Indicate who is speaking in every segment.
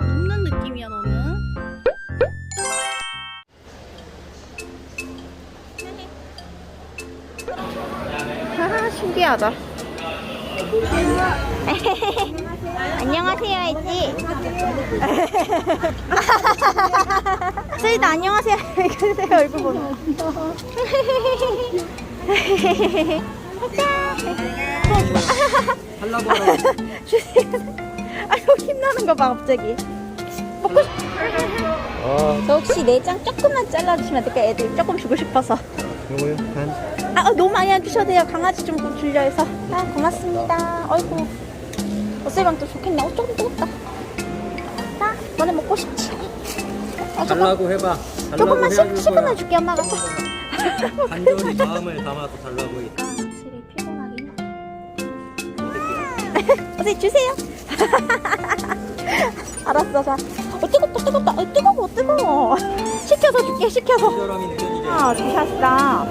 Speaker 1: 눕는 느낌이야 너는. 하하 신기하다. 안녕하세요 했지. 수이도 안녕하세요. 그러세요 얼굴 보면.
Speaker 2: 하려고 하러
Speaker 1: 아이고 힘나는 거 봐 갑자기. 먹고 싶. 어저 혹시 내장 조금만 잘라주시면 안 될까요? 애들 조금 주고 싶어서.
Speaker 2: 요거요 간
Speaker 1: 아 어, 너무 많이 안 주셔도 돼요. 강아지 좀 줄려 해서. 아 고맙습니다. 아이고. 어슬방도 좋겠네. 어 조금 뜨겁다. 자, 너네 먹고 싶지? 아, 조금,
Speaker 2: 달라고 해봐 달라고
Speaker 1: 조금만 시,
Speaker 2: 해줄
Speaker 1: 줄게 엄마가.
Speaker 2: 간절히 마음을 담아서 달라고 해
Speaker 1: 아 확실히 피곤하긴. 어서 주세요. 알았어 자. 어 뜨겁다 뜨겁다. 어 뜨거워 뜨거워. 식혀서 줄게
Speaker 2: 느껴지게
Speaker 1: 아 좋았다.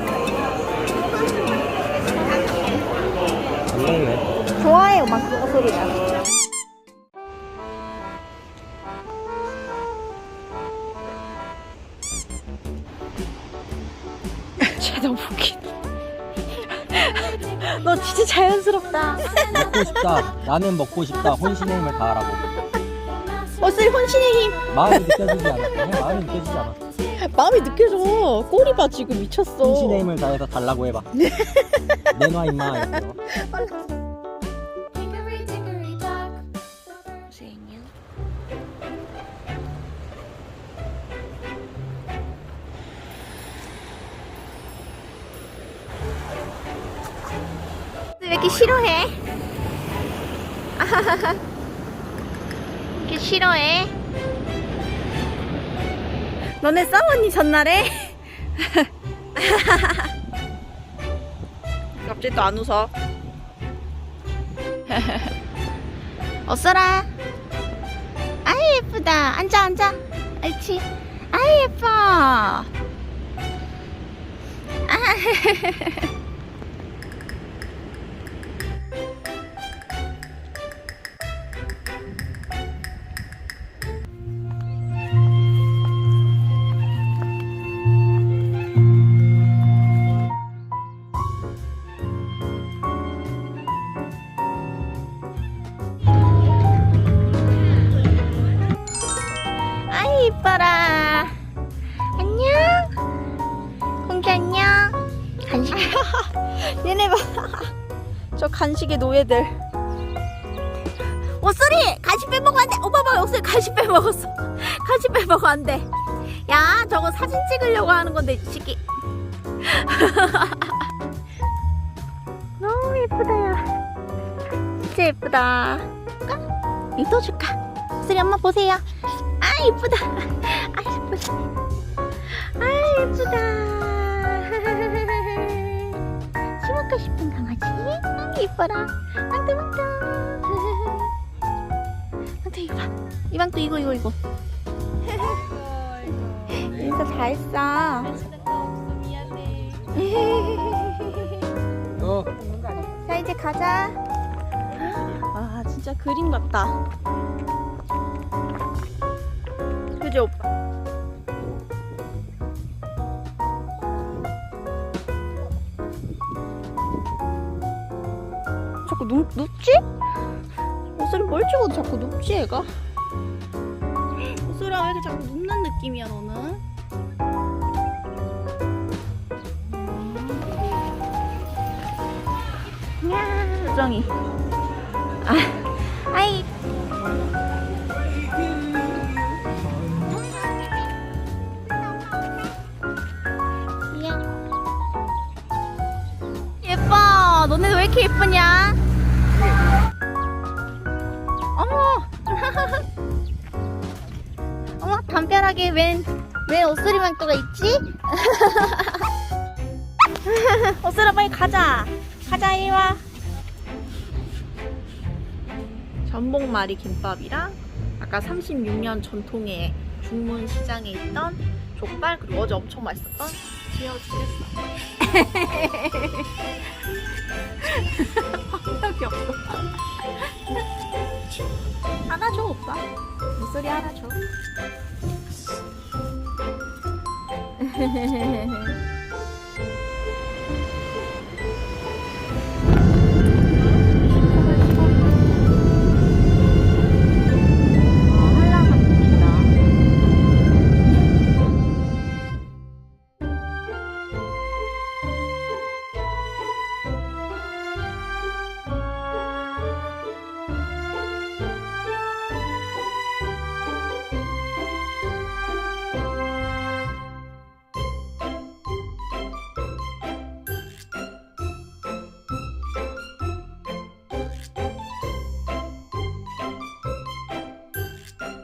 Speaker 2: 안 먹네
Speaker 1: 좋아해요 막 그거 소리가. 쟤너 보기. 너 진짜 자연스럽다.
Speaker 2: 먹고 싶다 나는 먹고 싶다 혼신의 힘을 다하라고
Speaker 1: 어슬 혼신의 힘.
Speaker 2: 마음이 느껴지지 않아 그냥 마음이 느껴지지 않아
Speaker 1: 마음이 느껴져. 꼬리 봐 지금 미쳤어.
Speaker 2: 혼신의 힘을 다해서 달라고 해봐 내놔 임마 이렇게.
Speaker 3: Hickory
Speaker 1: 왜 이렇게 싫어해? 이렇게 싫어해? 너네 싸웠니 전날에? 갑자기 또 안 웃어. 어서라. 아이 예쁘다. 앉아 앉아. 옳지. 아이 예뻐. 아. 얘네 봐 저 간식의 노예들. 옷소리! 간식 빼먹으면 안 돼! 오빠 봐 옷소리 간식 빼먹었어. 간식 빼먹으면 안 돼. 야 저거 사진 찍으려고 하는 건데 이 새끼. 너무 예쁘다 야. 진짜 예쁘다. 이거 줄까? 소리 엄마 보세요. 아 이쁘다. 아 예쁘다. 아 예쁘다 술 먹고 싶은 강아지. 아 이뻐라. 망둥망둥 망둥 이거 봐. 이방도 이거 이거 이거. 인사 다 했어. 어자 이제 가자. 아 진짜 그림 같다. 그죠 오빠 자꾸 눕, 눕지? 옷을 뭘 찍어도 자꾸 눕지 얘가? 옷을아 왜 이렇게 자꾸 눕는 느낌이야 너는? 야 수정이. 아 아이 이렇게 예쁘냐? 어머! 어머 담벼락에 웬 웬 옷소리 망토가 있지? 옷소라 빨리 가자. 가자 이리 와. 전복말이 김밥이랑 아까 36년 전통의 중문 시장에 있던 족발 그리고 어제 엄청 맛있었던 지어지겠어 방석이 없어. 하나 줘 오빠. 물소리 하나 줘